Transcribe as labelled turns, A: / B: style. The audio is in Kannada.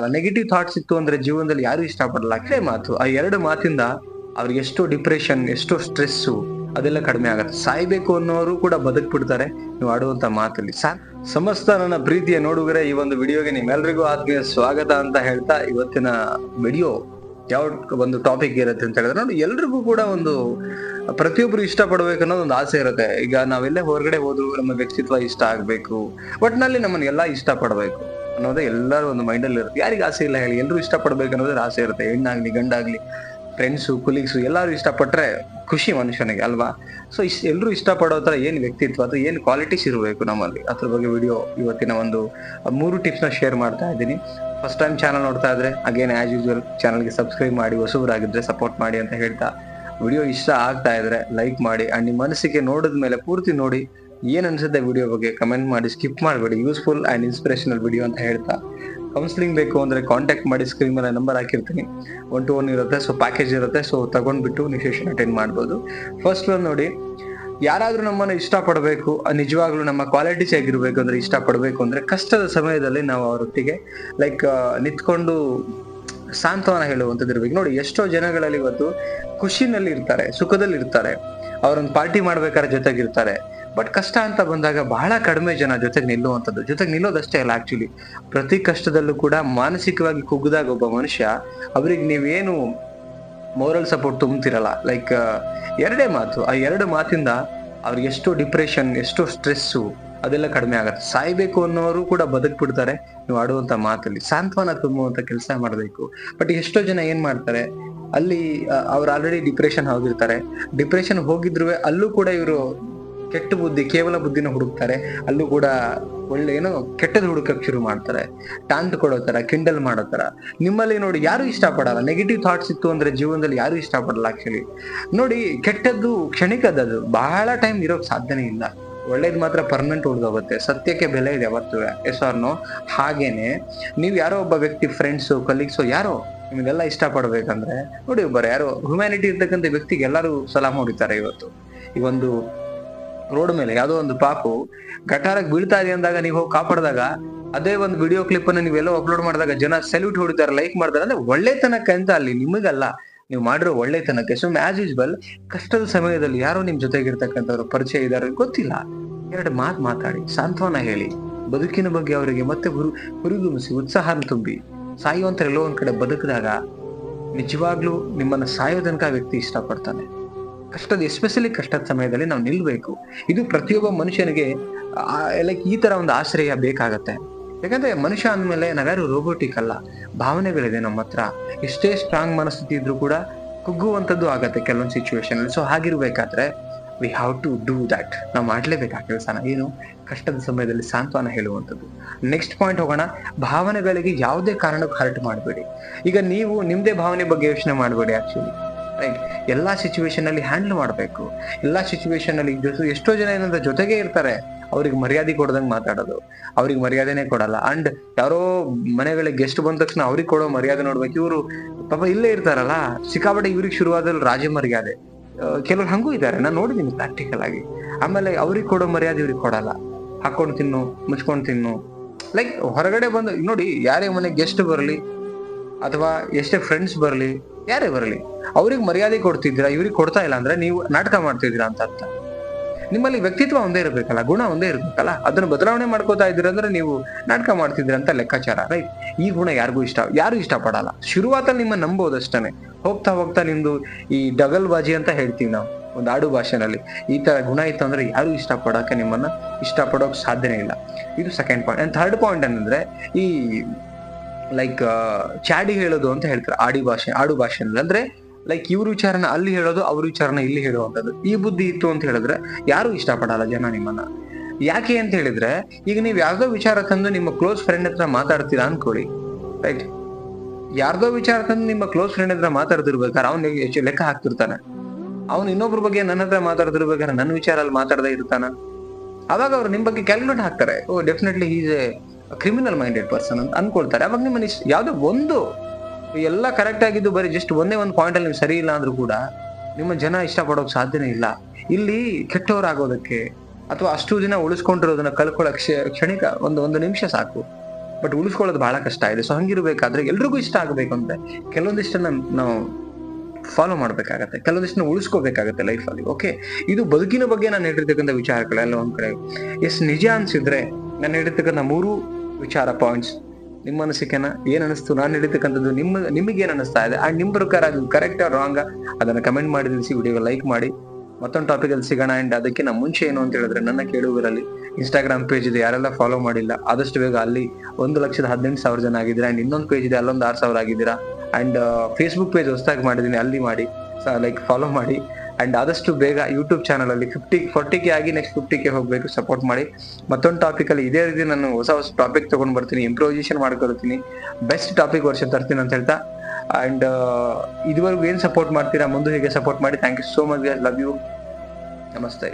A: ನೆಗೆಟಿವ್ ಥಾಟ್ಸ್ ಇತ್ತು ಅಂದ್ರೆ ಜೀವನದಲ್ಲಿ ಯಾರು ಇಷ್ಟಪಡಲ್ಲ. ಅಷ್ಟೇ ಮಾತು. ಆ ಎರಡು ಮಾತಿಂದ ಅವ್ರಿಗೆ ಎಷ್ಟೋ ಡಿಪ್ರೆಷನ್ ಎಷ್ಟೋ ಸ್ಟ್ರೆಸ್ಸು ಅದೆಲ್ಲ ಕಡಿಮೆ ಆಗುತ್ತೆ. ಸಾಯ್ಬೇಕು ಅನ್ನೋರು ಕೂಡ ಬದುಕ್ಬಿಡ್ತಾರೆ ನೀವು ಆಡುವಂತ ಮಾತಲ್ಲಿ. ಸಾ ಸಮಸ್ತ ನನ್ನ ಪ್ರೀತಿಯ ನೋಡುಗರೆ, ಈ ಒಂದು ವಿಡಿಯೋಗೆ ನಿಮ್ಮೆಲ್ಲರಿಗೂ ಆತ್ಮೀಯ ಸ್ವಾಗತ ಅಂತ ಹೇಳ್ತಾ ಇವತ್ತಿನ ವಿಡಿಯೋ ಯಾವ ಒಂದು ಟಾಪಿಕ್ ಇರುತ್ತೆ ಅಂತ ಹೇಳಿದ್ರೆ, ನೋಡಿ, ಎಲ್ರಿಗೂ ಕೂಡ ಒಂದು ಪ್ರತಿಯೊಬ್ರು ಇಷ್ಟ ಪಡ್ಬೇಕು ಅನ್ನೋದು ಒಂದು ಆಸೆ ಇರುತ್ತೆ. ಈಗ ನಾವೆಲ್ಲೇ ಹೊರಗಡೆ ಹೋದ್ರು ನಮ್ಮ ವ್ಯಕ್ತಿತ್ವ ಇಷ್ಟ ಆಗ್ಬೇಕು. ಒಟ್ನಲ್ಲಿ ನಮ್ಮನ್ನ ಇಷ್ಟಪಡಬೇಕು. ಇಷ್ಟ ಪಡ್ಬೇಕು ಅನ್ನೋದೇ ಎಲ್ಲರೂ ಒಂದು ಮೈಂಡಲ್ಲಿ ಇರುತ್ತೆ. ಯಾರಿಗೆ ಆಸೆ ಇಲ್ಲ ಹೇಳಿ ಎಲ್ಲರೂ ಇಷ್ಟಪಡ್ಬೇಕು ಅನ್ನೋದ್ರ ಆಸೆ ಇರುತ್ತೆ. ಹೆಣ್ಣಾಗ್ಲಿ, ಗಂಡಾಗ್ಲಿ ಫ್ರೆಂಡ್ಸು ಕುಲೀಗ್ಸು ಎಲ್ಲರೂ ಇಷ್ಟಪಟ್ಟರೆ ಖುಷಿ ಮನುಷ್ಯನಿಗೆ ಅಲ್ವಾ? ಸೊ ಇಸ್ ಎಲ್ಲರೂ ಇಷ್ಟಪಡೋ ಥರ ಏನು ವ್ಯಕ್ತಿತ್ವ ಅಥವಾ ಏನು ಕ್ವಾಲಿಟೀಸ್ ಇರಬೇಕು ನಮ್ಮಲ್ಲಿ? ಅದ್ರ ಬಗ್ಗೆ ವಿಡಿಯೋ ಇವತ್ತಿನ ಒಂದು, ಮೂರು ಟಿಪ್ಸ್ನ ಶೇರ್ ಮಾಡ್ತಾ ಇದ್ದೀನಿ. ಫಸ್ಟ್ ಟೈಮ್ ಚಾನಲ್ ನೋಡ್ತಾ ಇದ್ರೆ ಅಗೇನ್ ಆ್ಯಸ್ ಯೂಸ್ವಲ್ ಚಾನಲ್ಗೆ ಸಬ್ಸ್ಕ್ರೈಬ್ ಮಾಡಿ ಹೊಸಬರಾಗಿದ್ದರೆ ಸಪೋರ್ಟ್ ಮಾಡಿ ಅಂತ ಹೇಳ್ತಾ. ವಿಡಿಯೋ ಇಷ್ಟ ಆಗ್ತಾ ಇದ್ರೆ ಲೈಕ್ ಮಾಡಿ ಆ್ಯಂಡ್ ನಿಮ್ಮ ಮನಸ್ಸಿಗೆ ನೋಡಿದ ಮೇಲೆ ಪೂರ್ತಿ ನೋಡಿ ಏನ್ ಅನ್ಸುತ್ತೆ ವಿಡಿಯೋ ಬಗ್ಗೆ ಕಮೆಂಟ್ ಮಾಡಿ ಸ್ಕಿಪ್ ಮಾಡಬೇಡಿ. ಯೂಸ್ಫುಲ್ ಅಂಡ್ ಇನ್ಸ್ಪಿರೇಷನಲ್ ವಿಡಿಯೋ ಅಂತ ಹೇಳ್ತಾ. ಕೌನ್ಸಿಲಿಂಗ್ ಬೇಕು ಅಂದ್ರೆ ಕಾಂಟ್ಯಾಕ್ಟ್ ಮಾಡಿ ಸ್ಕ್ರೀನ್ ಮೇಲೆ ನಂಬರ್ ಹಾಕಿರ್ತೀನಿ. ಒನ್ ಟು ಒನ್ ಇರುತ್ತೆ ಸೊ ಪ್ಯಾಕೇಜ್ ಇರುತ್ತೆ ಸೊ ತಗೊಂಡ್ಬಿಟ್ಟು ನೀವು ಸೆಷನ್ ಅಟೆಂಡ್ ಮಾಡ್ಬೋದು. ಫಸ್ಟ್ ಒಂದು ನೋಡಿ, ಯಾರಾದರೂ ನಮ್ಮನ್ನು ಇಷ್ಟಪಡಬೇಕು, ನಿಜವಾಗ್ಲೂ ನಮ್ಮ ಕ್ವಾಲಿಟೀಸ್ ಹೇಗಿರ್ಬೇಕು ಅಂದ್ರೆ ಇಷ್ಟಪಡಬೇಕು ಅಂದ್ರೆ ಕಷ್ಟದ ಸಮಯದಲ್ಲಿ ನಾವು ಅವರೊಟ್ಟಿಗೆ ಲೈಕ್ ನಿಂತ್ಕೊಂಡು ಸಾಂತ್ವನ ಹೇಳುವಂಥದ್ದು ಇರ್ಬೇಕು. ನೋಡಿ, ಎಷ್ಟೋ ಜನಗಳಲ್ಲಿ ಇವತ್ತು ಖುಷಿನಲ್ಲಿ ಇರ್ತಾರೆ ಸುಖದಲ್ಲಿ ಇರ್ತಾರೆ ಅವರೊಂದು ಪಾರ್ಟಿ ಮಾಡ್ಬೇಕಾದ್ರೆ ಜೊತೆಗಿರ್ತಾರೆ. ಬಟ್ ಕಷ್ಟ ಅಂತ ಬಂದಾಗ ಬಹಳ ಕಡಿಮೆ ಜನ ಜೊತೆಗೆ ನಿಲ್ಲುವಂಥದ್ದು. ಜೊತೆಗೆ ನಿಲ್ಲೋದಷ್ಟೇ ಅಲ್ಲ ಆಕ್ಚುಲಿ ಪ್ರತಿ ಕಷ್ಟದಲ್ಲೂ ಕೂಡ ಮಾನಸಿಕವಾಗಿ ಕುಗ್ಗಿದಾಗ ಒಬ್ಬ ಮನುಷ್ಯ, ಅವ್ರಿಗೆ ನೀವೇನು ಮೋರಲ್ ಸಪೋರ್ಟ್ ತುಂಬ್ತಿರಲ್ಲ. ಲೈಕ್ ಎರಡೇ ಮಾತು. ಆ ಎರಡು ಮಾತಿಂದ ಅವ್ರಿಗೆ ಎಷ್ಟೋ ಡಿಪ್ರೆಷನ್ ಎಷ್ಟೋ ಸ್ಟ್ರೆಸ್ಸು ಅದೆಲ್ಲ ಕಡಿಮೆ ಆಗುತ್ತೆ. ಸಾಯ್ಬೇಕು ಅನ್ನೋರು ಕೂಡ ಬದುಕ್ಬಿಡ್ತಾರೆ ನೀವು ಆಡುವಂತ ಮಾತಲ್ಲಿ. ಸಾಂತ್ವನ ತುಂಬುವಂತ ಕೆಲಸ ಮಾಡಬೇಕು. ಬಟ್ ಎಷ್ಟೋ ಜನ ಏನ್ ಮಾಡ್ತಾರೆ, ಅಲ್ಲಿ ಅವ್ರು ಆಲ್ರೆಡಿ ಡಿಪ್ರೆಷನ್ ಹೋಗಿರ್ತಾರೆ. ಡಿಪ್ರೆಷನ್ ಹೋಗಿದ್ರು ಅಲ್ಲೂ ಕೂಡ ಇವರು ಕೆಟ್ಟ ಬುದ್ಧಿ, ಕೇವಲ ಬುದ್ಧಿನ ಹುಡುಕ್ತಾರೆ, ಅಲ್ಲೂ ಕೂಡ ಒಳ್ಳೆ ಏನೋ ಕೆಟ್ಟದ ಹುಡುಕಕ್ ಶುರು ಮಾಡ್ತಾರೆ. ಟಾಂಟ್ ಕೊಡೋ ತರ, ಕಿಂಡಲ್ ಮಾಡೋ ತರ. ನಿಮ್ಮಲ್ಲಿ ನೋಡಿ ಯಾರು ಇಷ್ಟಪಡಲ್ಲ? ನೆಗೆಟಿವ್ ಥಾಟ್ಸ್ ಇತ್ತು ಅಂದ್ರೆ ಜೀವನದಲ್ಲಿ ಯಾರು ಇಷ್ಟಪಡಲ್ಲ ಆಕ್ಚುಲಿ ನೋಡಿ, ಕೆಟ್ಟದ್ದು ಕ್ಷಣಿಕದದು ಬಹಳ ಟೈಮ್ ಇರೋಕ್ ಸಾಧ್ಯನೇ ಇಲ್ಲ. ಒಳ್ಳೇದು ಮಾತ್ರ ಪರ್ಮನೆಂಟ್ ಉಳಿದೋಗುತ್ತೆ. ಸತ್ಯಕ್ಕೆ ಬೆಲೆ ಇದೆ ಅವತ್ತು ಎಸ್ ಆರ್ನೋ ಹಾಗೇನೆ, ನೀವು ಯಾರೋ ಒಬ್ಬ ವ್ಯಕ್ತಿ ಫ್ರೆಂಡ್ಸು ಕಲೀಗ್ಸು ಯಾರೋ ನಿಮಗೆಲ್ಲ ಇಷ್ಟಪಡ್ಬೇಕಂದ್ರೆ, ನೋಡಿ ಒಬ್ಬರು ಯಾರೋ ಹ್ಯುಮ್ಯಾನಿಟಿ ಇರ್ತಕ್ಕಂಥ ವ್ಯಕ್ತಿಗೆ ಎಲ್ಲರೂ ಸಲಾಮ್ ಹೊಡಿತಾರೆ ಇವತ್ತು. ಈ ಒಂದು ರೋಡ್ ಮೇಲೆ ಯಾವುದೋ ಒಂದು ಪಾಪು ಗಟಾರಕ್ಕೆ ಬೀಳ್ತಾ ಇದೆ ಅಂದಾಗ ನೀವು ಹೋಗಿ ಕಾಪಾಡಿದಾಗ ಅದೇ ಒಂದು ವಿಡಿಯೋ ಕ್ಲಿಪ್ ಅನ್ನು ನೀವೆಲ್ಲ ಅಪ್ಲೋಡ್ ಮಾಡಿದಾಗ ಜನ ಸೆಲ್ಯೂಟ್ ಹೊಡಿತಾರೆ ಲೈಕ್ ಮಾಡ್ತಾರೆ. ಅಂದ್ರೆ ಒಳ್ಳೆತನಕ್ಕೆ ಅಂತ ಅಲ್ಲಿ ನಿಮಗಲ್ಲ. ನೀವು ಮಾಡಿರೋ ಒಳ್ಳೆತನಕ್ಕೆ. ಸೊ ಆಸ್ ಯೂಸ್ವಲ್ ಕಷ್ಟದ ಸಮಯದಲ್ಲಿ ಯಾರೋ ನಿಮ್ ಜೊತೆಗಿರ್ತಕ್ಕಂಥವ್ರು ಪರಿಚಯ ಇದಾರೆ ಗೊತ್ತಿಲ್ಲ. ಎರಡು ಮಾತು ಮಾತಾಡಿ, ಸಾಂತ್ವನ ಹೇಳಿ. ಬದುಕಿನ ಬಗ್ಗೆ ಅವರಿಗೆ ಮತ್ತೆ ಹುರು ಹುರಿದುಂಬಿಸಿ ಉತ್ಸಾಹ ತುಂಬಿ. ಸಾಯುವಂತ ಎಲ್ಲೋ ಒಂದ್ ಕಡೆ ಬದುಕಿದಾಗ ನಿಜವಾಗ್ಲೂ ನಿಮ್ಮನ್ನ ಸಾಯೋ ತನಕ ವ್ಯಕ್ತಿ ಇಷ್ಟಪಡ್ತಾನೆ. ಕಷ್ಟದ ಎಸ್ಪೆಷಲಿ ಕಷ್ಟದ ಸಮಯದಲ್ಲಿ ನಾವು ನಿಲ್ಬೇಕು. ಇದು ಪ್ರತಿಯೊಬ್ಬ ಮನುಷ್ಯನಿಗೆ ಲೈಕ್ ಈ ತರ ಒಂದು ಆಶ್ರಯ ಬೇಕಾಗತ್ತೆ. ಯಾಕಂದ್ರೆ ಮನುಷ್ಯ ಅಂದಮೇಲೆ ನಾವ್ಯಾರು ರೋಬೋಟಿಕ್ ಅಲ್ಲ. ಭಾವನೆಗಳಿದೆ ನಮ್ಮ ಹತ್ರ. ಎಷ್ಟೇ ಸ್ಟ್ರಾಂಗ್ ಮನಸ್ಥಿತಿ ಇದ್ರೂ ಕೂಡ ಕುಗ್ಗುವಂಥದ್ದು ಆಗತ್ತೆ ಕೆಲವೊಂದು ಸಿಚುವೇಶನ್ ಅಲ್ಲಿ. So ಹಾಗಿರ್ಬೇಕಾದ್ರೆ we have to do that ನಾವು ಮಾಡ್ಲೇಬೇಕು ಆ ಕೆಲಸನ. ಏನು? ಕಷ್ಟದ ಸಮಯದಲ್ಲಿ ಸಾಂತ್ವನ ಹೇಳುವಂಥದ್ದು. ನೆಕ್ಸ್ಟ್ ಪಾಯಿಂಟ್ ಹೋಗೋಣ. ಭಾವನೆಗಳಿಗೆ ಯಾವುದೇ ಕಾರಣಕ್ಕೂ ಹರ್ಟ್ ಮಾಡಬೇಡಿ. ಈಗ ನೀವು ನಿಮ್ದೇ ಭಾವನೆ ಬಗ್ಗೆ ಯೋಚನೆ ಮಾಡಬೇಡಿ ಆಕ್ಚುಲಿ ಎಲ್ಲಾ ಸಿಚುವೇಶನ್ ಅಲ್ಲಿ ಹ್ಯಾಂಡಲ್ ಮಾಡಬೇಕು. ಎಲ್ಲಾ ಸಿಚುವೇಶನ್ ಅಲ್ಲಿ ಜೊತೆ ಎಷ್ಟೋ ಜನ ಏನಂದ್ರೆ ಜೊತೆಗೆ ಇರ್ತಾರೆ. ಅವ್ರಿಗೆ ಮರ್ಯಾದೆ ಕೊಡ್ದಂಗೆ ಮಾತಾಡೋದು. ಅವ್ರಿಗೆ ಮರ್ಯಾದೆನೇ ಕೊಡಲ್ಲ. ಅಂಡ್ ಯಾರೋ ಮನೆಗಳಿಗೆ ಗೆಸ್ಟ್ ಬಂದ ತಕ್ಷಣ ಅವ್ರಿಗೆ ಕೊಡೋ ಮರ್ಯಾದೆ ನೋಡ್ಬೇಕು. ಇವರು ಪಾಪ ಇಲ್ಲೇ ಇರ್ತಾರಲ್ಲ. ಸಿಕ್ಕಾಪಟ್ಟೆ ಇವ್ರಿಗೆ ಶುರುವಾದಲ್ಲಿ ರಾಜ ಮರ್ಯಾದೆ. ಕೆಲವ್ರು ಹಂಗೂ ಇದ್ದಾರೆ. ನಾನು ನೋಡಿದೀನಿ ಪ್ರಾಕ್ಟಿಕಲ್ ಆಗಿ. ಆಮೇಲೆ ಅವ್ರಿಗೆ ಕೊಡೋ ಮರ್ಯಾದೆ ಇವ್ರಿಗೆ ಕೊಡಲ್ಲ. ಹಾಕೊಂಡು ತಿನ್ನು, ಮುಚ್ಕೊಂಡು ತಿನ್ನು. ಲೈಕ್ ಹೊರಗಡೆ ಬಂದು, ನೋಡಿ, ಯಾರೇ ಮನೆ ಗೆಸ್ಟ್ ಬರಲಿ ಅಥವಾ ಎಷ್ಟೇ ಫ್ರೆಂಡ್ಸ್ ಬರಲಿ, ಯಾರೇ ಬರಲಿ, ಅವ್ರಿಗೆ ಮರ್ಯಾದೆ ಕೊಡ್ತಿದ್ದೀರಾ, ಇವ್ರಿಗೆ ಕೊಡ್ತಾ ಇಲ್ಲ ಅಂದ್ರೆ ನೀವು ನಾಟಕ ಮಾಡ್ತಿದ್ದೀರಾ ಅಂತ ಅರ್ಥ. ನಿಮ್ಮಲ್ಲಿ ವ್ಯಕ್ತಿತ್ವ ಒಂದೇ ಇರಬೇಕಲ್ಲ, ಗುಣ ಒಂದೇ ಇರಬೇಕಲ್ಲ, ಅದನ್ನು ಬದಲಾವಣೆ ಮಾಡ್ಕೋತಾ ಇದ್ದೀರಾ ಅಂದ್ರೆ ನೀವು ನಾಟಕ ಮಾಡ್ತಿದ್ದೀರ ಅಂತ ಲೆಕ್ಕಾಚಾರ ರೈಟ್ ಈ ಗುಣ ಯಾರಿಗೂ ಇಷ್ಟ, ಯಾರು ಇಷ್ಟಪಡಲ್ಲ. ಶುರುವಾತಲ್ಲಿ ನಿಮ್ಮ ನಂಬೋದಷ್ಟೇ ಹೋಗ್ತಾ ಹೋಗ್ತಾ ನಿಮ್ದು ಈ ಡಗಲ್ ಬಾಜಿ ಅಂತ ಹೇಳ್ತೀವಿ ನಾವು, ಒಂದು ಆಡು ಭಾಷೆನಲ್ಲಿ. ಈ ತರ ಗುಣ ಇತ್ತು ಅಂದ್ರೆ ಯಾರು ಇಷ್ಟಪಡೋಕೆ ನಿಮ್ಮನ್ನ ಇಷ್ಟಪಡೋಕೆ ಸಾಧ್ಯನೇ ಇಲ್ಲ. ಇದು second point and third point ಏನಂದ್ರೆ, ಈ ಲೈಕ್ ಚಾಡಿ ಹೇಳೋದು ಅಂತ ಹೇಳ್ತಾರೆ ಆಡಿ ಭಾಷೆ, ಆಡು ಭಾಷೆ ಅಂದ್ರೆ ಲೈಕ್ ಇವ್ರ ವಿಚಾರನ ಅಲ್ಲಿ ಹೇಳೋದು, ಅವ್ರ ವಿಚಾರನ ಇಲ್ಲಿ ಹೇಳುವಂಥದ್ದು. ಈ ಬುದ್ಧಿ ಇತ್ತು ಅಂತ ಹೇಳಿದ್ರೆ ಯಾರು ಇಷ್ಟಪಡಲ್ಲ ಜನ ನಿಮ್ಮನ್ನ. ಯಾಕೆ ಅಂತ ಹೇಳಿದ್ರೆ, ಈಗ ನೀವು ಯಾರ್ದೋ ವಿಚಾರ ತಂದು ನಿಮ್ಮ ಕ್ಲೋಸ್ ಫ್ರೆಂಡ್ ಹತ್ರ ಮಾತಾಡ್ತೀರಾ ಅನ್ಕೊಳ್ಳಿ. ರೈಟ್ ಯಾರ್ದೋ ವಿಚಾರ ತಂದು ನಿಮ್ಮ ಕ್ಲೋಸ್ ಫ್ರೆಂಡ್ ಹತ್ರ ಮಾತಾಡ್ತಿರ್ಬೇಕಾದ್ರೆ ಅವ್ನು ಲೆಕ್ಕ ಹಾಕ್ತಿರ್ತಾನೆ. ಅವ್ನು ಇನ್ನೊಬ್ರ ಬಗ್ಗೆ ನನ್ನ ಹತ್ರ ಮಾತಾಡ್ತಿರ್ಬೇಕಾದ್ರೆ ನನ್ನ ವಿಚಾರ ಅಲ್ಲಿ ಮಾತಾಡದೇ ಇರ್ತಾನ. ಅವಾಗ ಅವ್ರು ನಿಮ್ ಬಗ್ಗೆ ಕ್ಯಾಲ್ಕುಲೇಟ್ ಹಾಕ್ತಾರೆ. ಓ definitely is a criminal minded person ಅಂತ ಅನ್ಕೊಳ್ತಾರೆ. ಅವಾಗ ನಿಮ್ಮ ಯಾವುದೇ ಒಂದು ಎಲ್ಲ ಕರೆಕ್ಟ್ ಆಗಿದ್ದು ಬರೀ ಜಸ್ಟ್ ಒಂದೇ ಒಂದು ಪಾಯಿಂಟ್ ಅಲ್ಲಿ ಸರಿ ಇಲ್ಲ ಅಂದ್ರೂ ಕೂಡ ನಿಮ್ಮ ಜನ ಇಷ್ಟಪಡೋಕೆ ಸಾಧ್ಯನೇ ಇಲ್ಲ. ಇಲ್ಲಿ ಕೆಟ್ಟವರಾಗೋದಕ್ಕೆ ಅಥವಾ ಅಷ್ಟು ದಿನ ಉಳಿಸ್ಕೊಂಡಿರೋದನ್ನ ಕಳ್ಕೊಳ್ಳೋ ಕ್ಷ ಕ್ಷಣಿಕ ಒಂದು ಒಂದು ನಿಮಿಷ ಸಾಕು. ಬಟ್ ಉಳಿಸ್ಕೊಳ್ಳೋದು ಬಹಳ ಕಷ್ಟ ಇದೆ. ಸೊ ಹಂಗಿರ್ಬೇಕಾದ್ರೆ ಎಲ್ರಿಗೂ ಇಷ್ಟ ಆಗಬೇಕು ಅಂತ. ಕೆಲವೊಂದಿಷ್ಟನ್ನ ನಾವು ಫಾಲೋ ಮಾಡ್ಬೇಕಾಗತ್ತೆ. ಕೆಲವೊಂದಿಷ್ಟನ್ನ ಉಳಿಸ್ಕೋಬೇಕಾಗತ್ತೆ ಲೈಫಲ್ಲಿ ಓಕೆ ಇದು ಬದುಕಿನ ಬಗ್ಗೆ ನಾನು ಹೇಳಿರ್ತಕ್ಕಂಥ ವಿಚಾರಗಳೆಲ್ಲ ಒಂದ್ ಕಡೆ. ಎಸ್, ನಿಜ ಅನ್ಸಿದ್ರೆ ನಾನು ಹೇಳಿರ್ತಕ್ಕಂಥ ಮೂರು ವಿಚಾರ ಪಾಯಿಂಟ್ಸ್ ನಿಮ್ಮ ಅನಿಸಿಕೆನ ಏನ್ ಅನಿಸ್ತು? ನಾನು ಹೇಳಿರ್ತಕ್ಕಂಥದ್ದು ನಿಮ್ಮ, ನಿಮಗೆ ಏನ್ ಅನಿಸ್ತಾ ಇದೆ? ಆ್ಯಂಡ್ ನಿಮ್ ಪ್ರಕಾರ ಅದು ಕರೆಕ್ಟ್ ರಾಂಗ್ ಅದನ್ನ ಕಮೆಂಟ್ ಮಾಡಿ, ತಿಳಿಸಿ ವಿಡಿಯೋ ಲೈಕ್ ಮಾಡಿ. ಮತ್ತೊಂದು ಟಾಪಿಕ್ ಅಲ್ಲಿ ಸಿಗೋಣ ಆ್ಯಂಡ್ ಅದಕ್ಕಿಂತ ಮುಂಚೆ ಏನು ಅಂತ ಹೇಳಿದ್ರೆ ನನ್ನ ಕೇಳುವರಲ್ಲಿ ಇನ್ಸ್ಟಾಗ್ರಾಮ್ ಪೇಜ್ ಇದೆ, ಯಾರೆಲ್ಲ ಫಾಲೋ ಮಾಡಿಲ್ಲ, ಆದಷ್ಟು ಬೇಗ ಅಲ್ಲಿ ಒಂದು ಲಕ್ಷದ ಹದಿನೆಂಟು ಸಾವಿರ ಜನ ಆಗಿದ್ದೀರಾ? ಆ್ಯಂಡ್ ಇನ್ನೊಂದು ಪೇಜ್ ಇದೆ, ಅಲ್ಲೊಂದು ಆರು ಸಾವಿರ ಆಗಿದ್ದೀರಾ? ಆ್ಯಂಡ್ ಫೇಸ್ಬುಕ್ ಪೇಜ್ ಹೊಸದಾಗಿ ಮಾಡಿದ್ದೀನಿ ಅಲ್ಲಿ ಮಾಡಿ. ಲೈಕ್ ಫಾಲೋ ಮಾಡಿ. ಅಂಡ್ ಆದಷ್ಟು ಬೇಗ ಯೂಟ್ಯೂಬ್ ಚಾನಲ್ ಅಲ್ಲಿ ಫಿಫ್ಟಿ ಫೋರ್ಟಿ ಕೆ ಆಗಿ ನೆಕ್ಸ್ಟ್ ಫಿಫ್ಟಿ ಕೆ ಹೋಗಬೇಕು ಸಪೋರ್ಟ್ ಮಾಡಿ. ಮತ್ತೊಂದು ಟಾಪಿಕ್ ಅಲ್ಲಿ ಇದೇ ರೀತಿ ನಾನು ಹೊಸ ಹೊಸ ಟಾಪಿಕ್ ತಗೊಂಡ್ ಬರ್ತೀನಿ ಇಂಪ್ರೂವೈಸೇಷನ್ ಮಾಡ್ಕೊಳ್ತೀನಿ. ಬೆಸ್ಟ್ ಟಾಪಿಕ್ ವರ್ಷ ತರ್ತೀನಿ ಅಂತ ಹೇಳ್ತಾ. ಅಂಡ್ ಇದುವರೆಗೂ ಏನು ಸಪೋರ್ಟ್ ಮಾಡ್ತೀರಾ, ಮುಂದೆ ಹೇಗೆ ಸಪೋರ್ಟ್ ಮಾಡಿ thank you so much love you ನಮಸ್ತೆ.